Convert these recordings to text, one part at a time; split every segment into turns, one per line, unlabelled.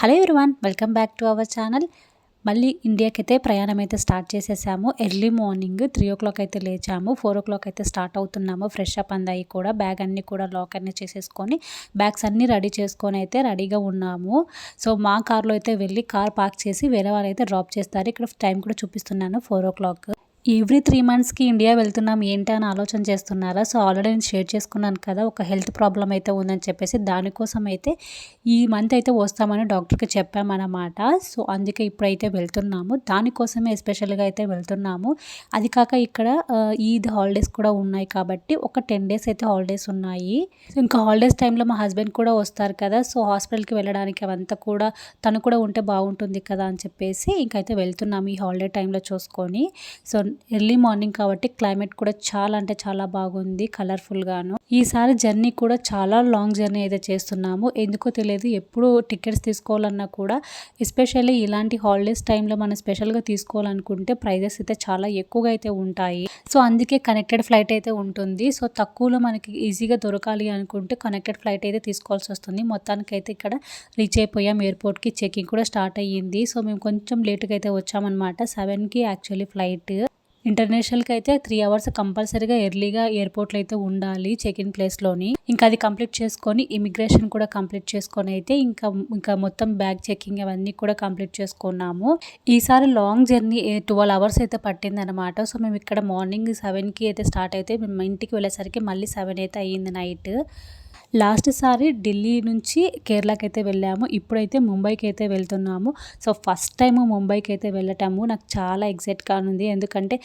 Hello everyone welcome back to our channel. మళ్ళీ ఇండియాకి అయితే ప్రయాణం అయితే స్టార్ట్ చేసేసాము. Early morning three o'clock అయితే లేచాము. ఫోర్ ఓ క్లాక్ అయితే స్టార్ట్ అవుతున్నాము. ఫ్రెష్ అప్ అందాయి కూడా బ్యాగ్ అన్నీ కూడా లాక్ అన్నీ చేసేసుకొని బ్యాగ్స్ అన్నీ రెడీ చేసుకొని అయితే రెడీగా ఉన్నాము. సో మా కార్లో అయితే వెళ్ళి కార్ పార్క్ చేసి వేరే వాళ్ళు అయితే డ్రాప్ చేస్తారు. ఇక్కడ టైం కూడా చూపిస్తున్నాను four o'clock. Every three మంత్స్కి ఇండియా వెళ్తున్నాం ఏంటి అని ఆలోచన చేస్తున్నారా? సో ఆల్రెడీ నేను షేర్ చేసుకున్నాను కదా ఒక హెల్త్ ప్రాబ్లం అయితే ఉందని చెప్పేసి దానికోసం అయితే ఈ మంత్ అయితే వస్తామని డాక్టర్కి చెప్పామన్నమాట. సో అందుకే ఇప్పుడైతే వెళ్తున్నాము. దానికోసమే ఎస్పెషల్గా అయితే వెళ్తున్నాము. అది కాక ఇక్కడ ఈద్ హాలిడేస్ కూడా ఉన్నాయి కాబట్టి ఒక టెన్ డేస్ అయితే హాలిడేస్ ఉన్నాయి. ఇంకా హాలిడేస్ టైంలో మా హస్బెండ్ కూడా వస్తారు కదా సో హాస్పిటల్కి వెళ్ళడానికి అవంతా కూడా తను కూడా ఉంటే బాగుంటుంది కదా అని చెప్పేసి ఇంకైతే వెళ్తున్నాము ఈ హాలిడే టైంలో చూసుకొని. సో ఎర్లీ మార్నింగ్ కాబట్టి క్లైమేట్ కూడా చాలా అంటే చాలా బాగుంది కలర్ఫుల్గాను ఈసారి జర్నీ కూడా చాలా లాంగ్ జర్నీ అయితే చేస్తున్నాము. ఎందుకో తెలియదు ఎప్పుడు టికెట్స్ తీసుకోవాలన్నా కూడా ఎస్పెషల్లీ ఇలాంటి హాలిడేస్ టైంలో మనం స్పెషల్గా తీసుకోవాలనుకుంటే ప్రైజెస్ అయితే చాలా ఎక్కువగా అయితే ఉంటాయి. సో అందుకే కనెక్టెడ్ ఫ్లైట్ అయితే ఉంటుంది. సో తక్కువలో మనకి ఈజీగా దొరకాలి అనుకుంటే కనెక్టెడ్ ఫ్లైట్ అయితే తీసుకోవాల్సి వస్తుంది. మొత్తానికి అయితే ఇక్కడ రీచ్ అయిపోయాం. ఎయిర్పోర్ట్కి చెకింగ్ కూడా స్టార్ట్ అయ్యింది. సో మేము కొంచెం లేట్గా అయితే వచ్చామన్నమాట. సెవెన్కి యాక్చువల్లీ ఫ్లైట్ ఇంటర్నేషనల్కి అయితే త్రీ అవర్స్ కంపల్సరీగా ఎర్లీగా ఎయిర్పోర్ట్లో అయితే ఉండాలి చెక్ ఇన్ ప్లేస్లోని ఇంకా అది కంప్లీట్ చేసుకొని ఇమిగ్రేషన్ కూడా కంప్లీట్ చేసుకొని అయితే ఇంకా ఇంకా మొత్తం బ్యాగ్ చెకింగ్ అవన్నీ కూడా కంప్లీట్ చేసుకున్నాము. ఈసారి లాంగ్ జర్నీ ట్వెల్వ్ అవర్స్ అయితే పట్టింది అనమాట సో మేము ఇక్కడ మార్నింగ్ సెవెన్కి అయితే స్టార్ట్ అయితే మేము ఇంటికి వెళ్ళేసరికి మళ్ళీ సెవెన్ అయితే అయ్యింది నైట్ లాస్ట్ సారి ఢిల్లీ నుంచి కేరళకి అయితే వెళ్ళాము. ఇప్పుడైతే ముంబైకి అయితే వెళ్తున్నాము. సో ఫస్ట్ టైం ముంబైకి అయితే వెళ్ళటము నాకు చాలా ఎగ్జైట్గా ఉంది ఎందుకంటే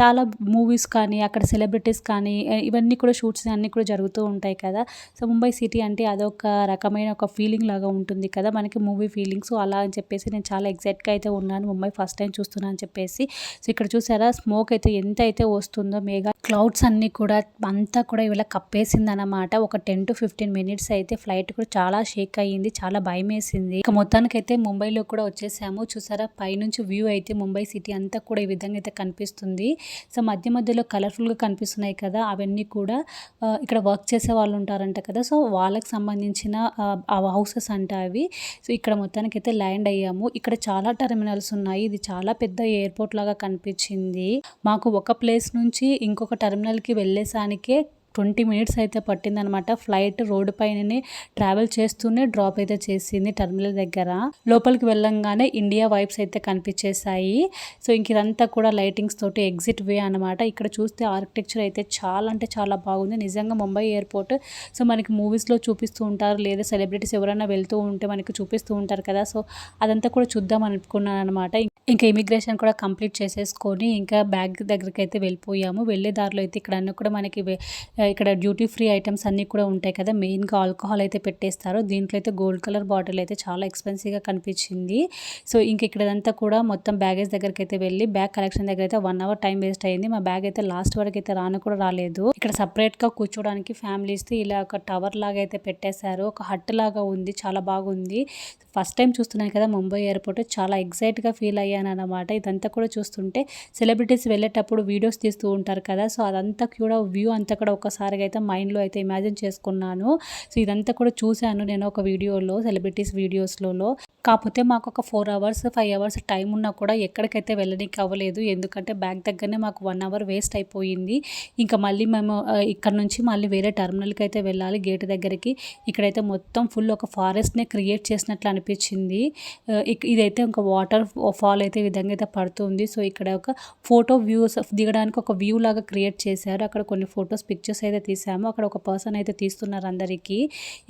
చాలా మూవీస్ కానీ అక్కడ సెలబ్రిటీస్ కానీ ఇవన్నీ కూడా షూట్స్ అన్నీ కూడా జరుగుతూ ఉంటాయి కదా. సో ముంబై సిటీ అంటే అదొక రకమైన ఒక ఫీలింగ్ లాగా ఉంటుంది కదా మనకి మూవీ ఫీలింగ్స్ అలా అని చెప్పేసి నేను చాలా ఎగ్జైట్గా అయితే ఉన్నాను. ముంబై ఫస్ట్ టైం చూస్తున్నాను అని చెప్పేసి. సో ఇక్కడ చూసారా స్మోక్ అయితే ఎంత అయితే వస్తుందో మేఘా క్లౌడ్స్ అన్నీ కూడా అంతా కూడా ఇలా కప్పేసింది అనమాట ఒక టెన్ టు ఫిఫ్టీన్ మినిట్స్ అయితే ఫ్లైట్ కూడా చాలా షేక్ అయ్యింది చాలా భయం వేసింది ఇక మొత్తానికైతే ముంబైలో కూడా వచ్చేసాము. చూసారా పైనుంచి వ్యూ అయితే ముంబై సిటీ అంతా కూడా ఈ విధంగా అయితే కనిపిస్తుంది. సో మధ్య మధ్యలో కలర్ఫుల్గా కనిపిస్తున్నాయి కదా అవన్నీ కూడా ఇక్కడ వర్క్ చేసే వాళ్ళు ఉంటారంట కదా. సో వాళ్ళకి సంబంధించిన హౌసెస్ అంట అవి. సో ఇక్కడ మొత్తానికి అయితే ల్యాండ్ అయ్యాము. ఇక్కడ చాలా టెర్మినల్స్ ఉన్నాయి. ఇది చాలా పెద్ద ఎయిర్పోర్ట్ లాగా కనిపించింది. మాకు ఒక ప్లేస్ నుంచి ఇంకొక టెర్మినల్కి వెళ్ళేసానికే ట్వంటీ మినిట్స్ అయితే పట్టిందనమాట. ఫ్లైట్ రోడ్డు పైననే ట్రావెల్ చేస్తూనే డ్రాప్ అయితే చేసింది టర్మినల్ దగ్గర. లోపలికి వెళ్ళంగానే ఇండియా వైబ్స్ అయితే కనిపించేసాయి సో ఇంక ఇదంతా కూడా లైటింగ్స్ తోటి ఎగ్జిట్ వే అనమాట. ఇక్కడ చూస్తే ఆర్కిటెక్చర్ అయితే చాలా అంటే చాలా బాగుంది. నిజంగా ముంబై ఎయిర్పోర్ట్. సో మనకి మూవీస్లో చూపిస్తూ ఉంటారు లేదా సెలబ్రిటీస్ ఎవరైనా వెళ్తూ ఉంటే మనకి చూపిస్తూ ఉంటారు కదా. సో అదంతా కూడా చూద్దాం అనుకున్నాను అనమాట. ఇంకా ఇమిగ్రేషన్ కూడా కంప్లీట్ చేసేసుకొని ఇంకా బ్యాగ్ దగ్గరికి అయితే వెళ్ళిపోయాము. వెళ్ళే దారిలో అయితే ఇక్కడ అన్నీ కూడా మనకి ఇక్కడ డ్యూటీ ఫ్రీ ఐటమ్స్ అన్నీ కూడా ఉంటాయి కదా. మెయిన్గా ఆల్కహాల్ అయితే పెట్టేస్తారు. దీంట్లో అయితే గోల్డ్ కలర్ బాటిల్ అయితే చాలా ఎక్స్పెన్సివ్గా కనిపించింది. సో ఇంక ఇక్కడంతా కూడా మొత్తం బ్యాగేజ్ దగ్గరికి అయితే వెళ్ళి బ్యాగ్ కలెక్షన్ దగ్గర అయితే వన్ అవర్ టైం వేస్ట్ అయింది మా బ్యాగ్ అయితే లాస్ట్ వరకు అయితే రాను కూడా రాలేదు. ఇక్కడ సపరేట్గా కూర్చోడానికి ఫ్యామిలీస్ ఇలా ఒక టవర్ లాగా అయితే పెట్టేశారు. ఒక హట్ లాగా ఉంది. చాలా బాగుంది. ఫస్ట్ టైం చూస్తున్నాను కదా ముంబై ఎయిర్పోర్ట్ చాలా ఎగ్జైట్గా ఫీల్ అయ్యాను అనమాట ఇదంతా కూడా చూస్తుంటే సెలబ్రిటీస్ వెళ్ళేటప్పుడు వీడియోస్ తీస్తూ ఉంటారు కదా. సో అదంతా కూడా వ్యూ అంతా కూడా ఒక్కసారిగా అయితే మైండ్లో అయితే ఇమాజిన్ చేసుకున్నాను. సో ఇదంతా కూడా చూశాను నేను ఒక వీడియోలో సెలబ్రిటీస్ వీడియోస్లలో. కాకపోతే మాకు ఒక four hours five hours time ఉన్నా కూడా ఎక్కడికైతే వెళ్ళడానికి అవ్వలేదు. ఎందుకంటే బ్యాగ్ దగ్గరనే మాకు వన్ అవర్ వేస్ట్ అయిపోయింది. ఇంకా మళ్ళీ మేము ఇక్కడ నుంచి మళ్ళీ వేరే టర్మినల్కి అయితే వెళ్ళాలి గేట్ దగ్గరికి. ఇక్కడైతే మొత్తం ఫుల్ ఒక ఫారెస్ట్నే క్రియేట్ చేసినట్లు అనిపించింది. ఇదైతే ఒక వాటర్ ఫాల్ అయితే విధంగా అయితే పడుతుంది. సో ఇక్కడ ఒక ఫోటో వ్యూస్ దిగడానికి ఒక వ్యూ లాగా క్రియేట్ చేశారు. అక్కడ కొన్ని ఫొటోస్ పిక్చర్స్ అయితే తీసాము. అక్కడ ఒక పర్సన్ అయితే తీస్తున్నారు అందరికీ.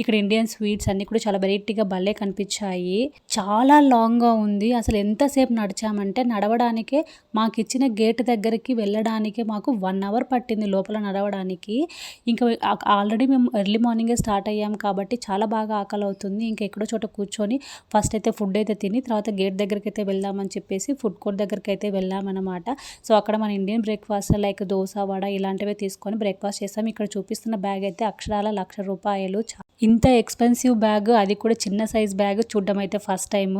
ఇక్కడ ఇండియన్ స్వీట్స్ అన్నీ కూడా చాలా వెరైటీగా భలే కనిపించాయి. చాలా లాంగ్గా ఉంది. అసలు ఎంతసేపు నడిచామంటే నడవడానికే మాకు ఇచ్చిన గేట్ దగ్గరికి వెళ్ళడానికి మాకు వన్ అవర్ పట్టింది లోపల నడవడానికి. ఇంకా ఆల్రెడీ మేము ఎర్లీ మార్నింగే స్టార్ట్ అయ్యాం కాబట్టి చాలా బాగా ఆకలి అవుతుంది. ఇంకా ఎక్కడో చోట కూర్చొని ఫస్ట్ అయితే ఫుడ్ అయితే తిని తర్వాత గేట్ దగ్గరికి అయితే వెళ్దామని చెప్పేసి ఫుడ్ కోర్ట్ దగ్గరికి అయితే వెళ్ళామన్నమాట. సో అక్కడ మన Indian breakfast like dosa vada ఇలాంటివి తీసుకొని బ్రేక్ఫాస్ట్ చేసాం. ఇక్కడ చూపిస్తున్న బ్యాగ్ అయితే అక్షరాల లక్ష రూపాయలు. ఇంత ఎక్స్పెన్సివ్ బ్యాగ్ అది కూడా చిన్న సైజ్ బ్యాగ్ చూడడం అయితే ఫస్ట్ టైం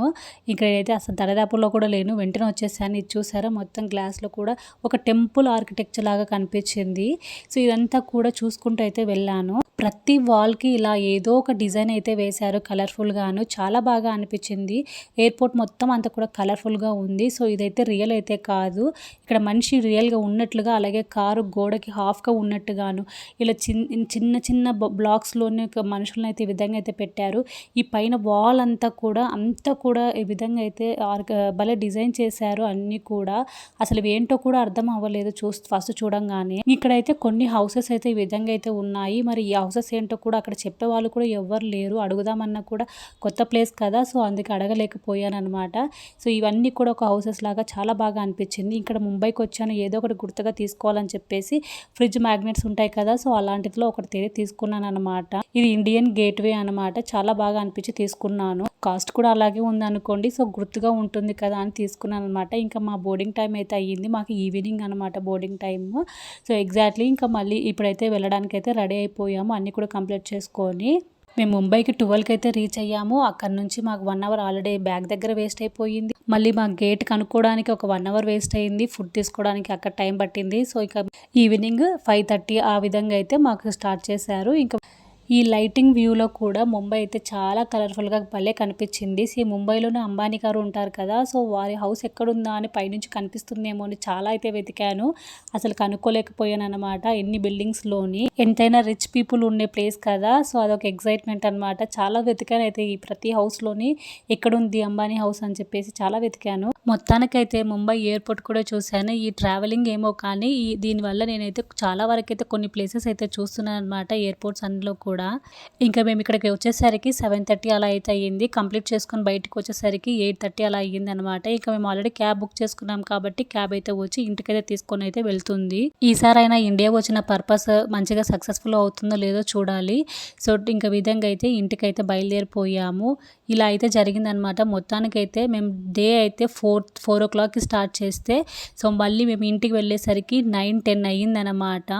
ఇక్కడైతే అసలు దరిదాపుల్లో కూడా లేను. వెంటనే వచ్చేసాను ఇది చూసారా? మొత్తం గ్లాస్లో కూడా ఒక టెంపుల్ ఆర్కిటెక్చర్ లాగా కనిపించింది. సో ఇదంతా కూడా చూసుకుంటూ అయితే వెళ్ళాను. ప్రతి వాల్కి ఇలా ఏదో ఒక డిజైన్ అయితే వేశారు కలర్ఫుల్గాను. చాలా బాగా అనిపించింది. ఎయిర్పోర్ట్ మొత్తం అంతా కూడా కలర్ఫుల్గా ఉంది. సో ఇదైతే రియల్ అయితే కాదు. ఇక్కడ మనిషి రియల్గా ఉన్నట్లుగా అలాగే కారు గోడకి హాఫ్గా ఉన్నట్టుగాను ఇలా చిన్న చిన్న చిన్న బ్లాక్స్లోనే మనుషులను అయితే ఈ విధంగా అయితే పెట్టారు. ఈ పైన వాల్ అంతా కూడా అంతా కూడా ఈ విధంగా అయితే భలే డిజైన్ చేశారు అన్నీ కూడా. అసలు ఏంటో కూడా అర్థం అవ్వలేదు చూస్తూ ఫస్ట్ చూడంగానే. ఇక్కడైతే కొన్ని హౌసెస్ అయితే ఈ విధంగా అయితే ఉన్నాయి. మరి ఈ హౌసెస్ ఏంటో కూడా అక్కడ చెప్పే వాళ్ళు కూడా ఎవ్వరు లేరు. అడుగుదామన్నా కూడా కొత్త ప్లేస్ కదా సో అందుకే అడగలేకపోయాను అనమాట సో ఇవన్నీ కూడా ఒక హౌసెస్ లాగా చాలా బాగా అనిపించింది. ఇక్కడ ముంబైకి వచ్చాను ఏదో ఒకటి గుర్తుగా తీసుకోవాలని చెప్పేసి ఫ్రిడ్జ్ మ్యాగ్నెట్స్ ఉంటాయి కదా. సో అలాంటిదిలో ఒకటి తీరి తీసుకున్నాను అనమాట ఇది ఇండియన్ గేట్వే అనమాట చాలా బాగా అనిపించి తీసుకున్నాను. కాస్ట్ కూడా అలాగే ఉంది అనుకోండి. సో గుర్తుగా ఉంటుంది కదా అని తీసుకున్నాను అనమాట ఇంకా మా బోర్డింగ్ టైం అయితే అయ్యింది. మాకు ఈవినింగ్ అనమాట బోర్డింగ్ టైమ్. సో ఎగ్జాక్ట్లీ ఇంకా మళ్ళీ ఇప్పుడైతే వెళ్ళడానికి అయితే రెడీ అయిపోయాము. అన్నీ కూడా కంప్లీట్ చేసుకొని. మేము ముంబైకి ట్వెల్వ్కి అయితే రీచ్ అయ్యాము. అక్కడ నుంచి మాకు వన్ అవర్ ఆల్రెడీ బ్యాగ్ దగ్గర వేస్ట్ అయిపోయింది. మళ్ళీ మా గేట్ కనుక్కోవడానికి ఒక వన్ అవర్ వేస్ట్ అయింది. ఫుడ్ తీసుకోవడానికి అక్కడ టైం పట్టింది. సో ఇక ఈవినింగ్ ఫైవ్ థర్టీ ఆ విధంగా అయితే మాకు స్టార్ట్ చేశారు. ఇంకా ఈ లైటింగ్ వ్యూలో కూడా ముంబై అయితే చాలా కలర్ఫుల్గా భలే కనిపించింది. సో ముంబైలోనే అంబానీ గారు ఉంటారు కదా సో వారి హౌస్ ఎక్కడుందా అని పైనుంచి కనిపిస్తుందేమో అని చాలా అయితే వెతికాను. అసలు కనుక్కోలేకపోయాను అనమాట ఎన్ని బిల్డింగ్స్లోని. ఎంతైనా రిచ్ పీపుల్ ఉండే ప్లేస్ కదా సో అదొక ఎగ్జైట్మెంట్ అనమాట చాలా వెతికాను అయితే ఈ ప్రతి హౌస్లోని ఎక్కడుంది అంబానీ హౌస్ అని చెప్పేసి చాలా వెతికాను. మొత్తానికైతే ముంబై ఎయిర్పోర్ట్ కూడా చూశాను. ఈ ట్రావెలింగ్ ఏమో కానీ ఈ దీనివల్ల నేనైతే చాలా వరకు అయితే కొన్ని ప్లేసెస్ అయితే చూస్తున్నాను అనమాట ఎయిర్పోర్ట్స్ అందులో కూడా. ఇంకా మేము ఇక్కడికి వచ్చేసరికి సెవెన్ థర్టీ అలా అయితే అయ్యింది. కంప్లీట్ చేసుకొని బయటకు వచ్చేసరికి ఎయిట్ థర్టీ అలా అయ్యింది అనమాట ఇంకా మేము ఆల్రెడీ క్యాబ్ బుక్ చేసుకున్నాం కాబట్టి క్యాబ్ అయితే వచ్చి ఇంటికైతే తీసుకొని అయితే వెళ్తుంది. ఈసారి అయినా ఇండియా వచ్చిన పర్పస్ మంచిగా సక్సెస్ఫుల్ అవుతుందో లేదో చూడాలి. సో ఇంకా విధంగా అయితే ఇంటికైతే బయలుదేరిపోయాము. ఇలా అయితే జరిగిందనమాట మొత్తానికైతే మేము డే అయితే ఫోర్ ఫోర్ ఓ క్లాక్కి స్టార్ట్ చేస్తే సో మళ్ళీ మేము ఇంటికి వెళ్ళేసరికి నైన్ టెన్ అయ్యిందనమాట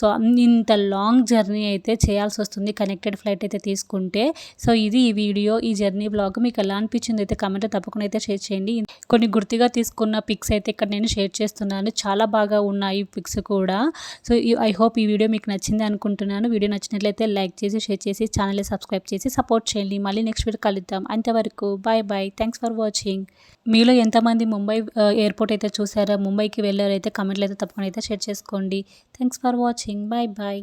సో ఇంత లాంగ్ జర్నీ అయితే చేయాల్సి వస్తుంది. వస్తుంది. కనెక్టెడ్ ఫ్లైట్ అయితే తీసుకుంటే. సో ఇది ఈ వీడియో ఈ జర్నీ బ్లాగ్. మీకు ఎలా అనిపించింది అయితే కమెంట్ తప్పకుండా అయితే షేర్ చేయండి. కొన్ని గుర్తుగా తీసుకున్న పిక్స్ అయితే ఇక్కడ నేను షేర్ చేస్తున్నాను. చాలా బాగా ఉన్నాయి పిక్స్ కూడా. సో ఐ హోప్ ఈ వీడియో మీకు నచ్చింది అనుకుంటున్నాను. వీడియో నచ్చినట్లయితే లైక్ చేసి షేర్ చేసి ఛానల్ని సబ్స్క్రైబ్ చేసి సపోర్ట్ చేయండి. మళ్ళీ నెక్స్ట్ వీడియో కలుద్దాం. అంతవరకు bye bye thanks for watching మీలో ఎంతమంది ముంబై ఎయిర్పోర్ట్ అయితే చూసారా ముంబైకి వెళ్ళారైతే కమెంట్లు అయితే తప్పకుండా అయితే షేర్ చేసుకోండి. Thanks for watching bye bye